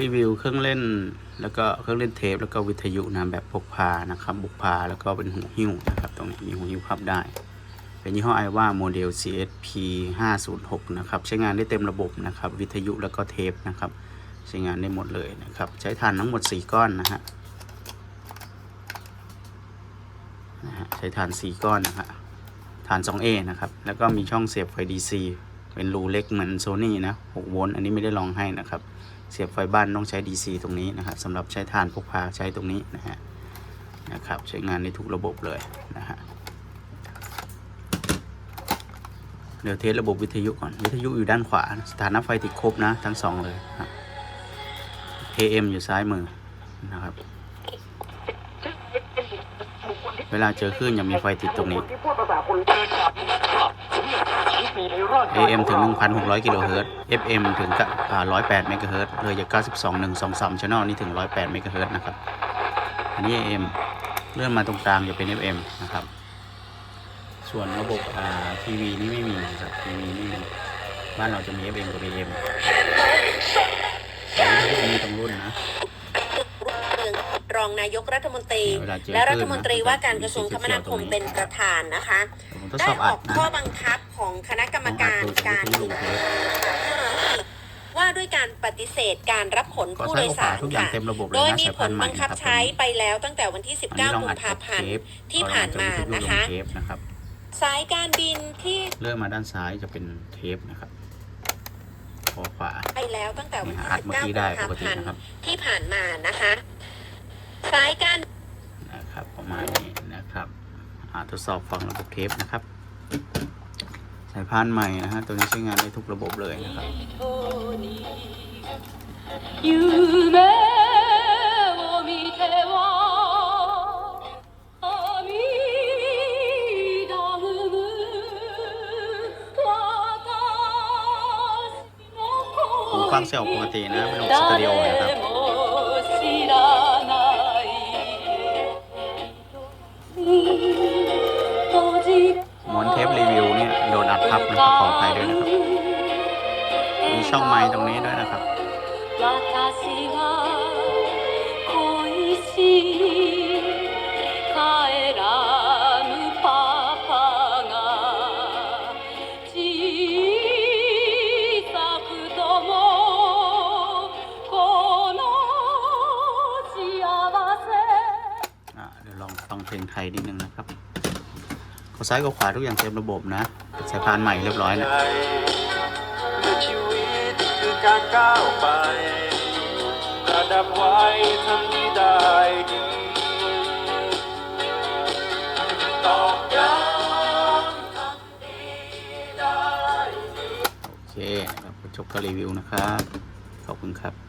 รีวิวเครื่องเล่น แล้วก็เครื่องเล่นเทป แล้วก็วิทยุนะแบบพกพานะครับบุกพาแล้วก็เป็นหูหิ้วนะครับ ตรงนี้มีหูหิ้วพับได้ เป็นยี่ห้อไอว่าโมเดล CSP 506นะครับใช้งานได้เต็มระบบนะครับ วิทยุแล้วก็เทปนะครับ ใช้งานได้หมดเลยนะครับ ใช้ถ่านทั้งหมด 4 ก้อนนะฮะนะฮะใช้ถ่าน 4 ก้อนนะฮะถ่าน 2A นะครับ แล้วก็มีช่องเสียบไฟ DC เป็นรูเล็กเหมือนโซนี่นะ 6 โวลต์ อันนี้ไม่ได้ลองให้นะครับ เสียบไฟบ้านต้องใช้ DC ตรงนี้นะครับสำหรับใช้ถ่านพกพาใช้ตรงนี้นะฮะนะครับใช้งานในทุกระบบเลยนะฮะเดี๋ยวเทสระบบวิทยุก่อน วิทยุอยู่ด้านขวา สถานะไฟติดครบนะ ทั้งสองเลยครับ AM อยู่ซ้ายมือนะครับ เวลาเจอคลื่นยังมีไฟติดตรงนี้ AM ถึง 1,600 กิโลเฮิรตซ์ FM ถึงกับ108 เมกะเฮิรตซ์เลยจาก 92 123 channel นี่ถึง 108 เมกะเฮิรตซ์นะครับ อันนี้ AM เลื่อนมาตรงกลางจะเป็น FM นะครับ ส่วนระบบทีวีนี่ไม่มีนะครับทีวีไม่มี บ้านเราจะมี FM กับ AM ายกรัฐมนตรีเวลาเจอและรัฐมนตรีคลื่นนะว่าการกระทรวงคมนาคมเป็นประธานนะคะผมทดได้สอบออัอดกนะข้อบังคับของคณะกรรมการผมอัดการดูบินจากวิทยุว่าด้วยการปฏิเสธการรับขนก็ผู้ใช้โดยโอกาสาสรทุกอย่างค่ะเต็มระบบเลยโดยนะมีสายผพันลธุ์ใหม่บังคับนะครับใช้ไปแล้วตั้งแต่วันที่อันนี้ล19องกุอัมดภาจากพันเทธ์ปที่ผ่านมานะคะเทปนะครับสายการบินที่เลื่อนมาด้านซ้ายจะเป็นเทปนะครับคอขวาไปแล้วตั้งแต่วันที่อัดเมื่อกี้19ได้กุมภาปกติพันธ์นะครับที่ผ่านมานะคะ สายการนะครับประมาณนี้นะครับทดสอบฟังระบบเทปนะครับ สายพานใหม่นะฮะตัวนี้ใช้งานได้ทุกระบบเลยนะครับผมฟังเสียงปกตินะไม่นระบสตูดิโอนะ ม้วนเทปรีวิวเนี่ยโดนอัดทับนะครับขออภัยด้วยนะครับ มีช่องไม้ตรงนี้ด้วยนะครับ ลองฟังเพลงไทยนิดนึงนะครับขอซ้ายกับขวาทุกอย่างเต็มระบบนะสายพานใหม่เรียบร้อยนะชีวิตคือการก้าวไประดับไว้ทำที่ได้ดีตอกย้ำทำดีได้ดีโอเคนะครับจบการรีวิวนะครับ ขอบคุณครับ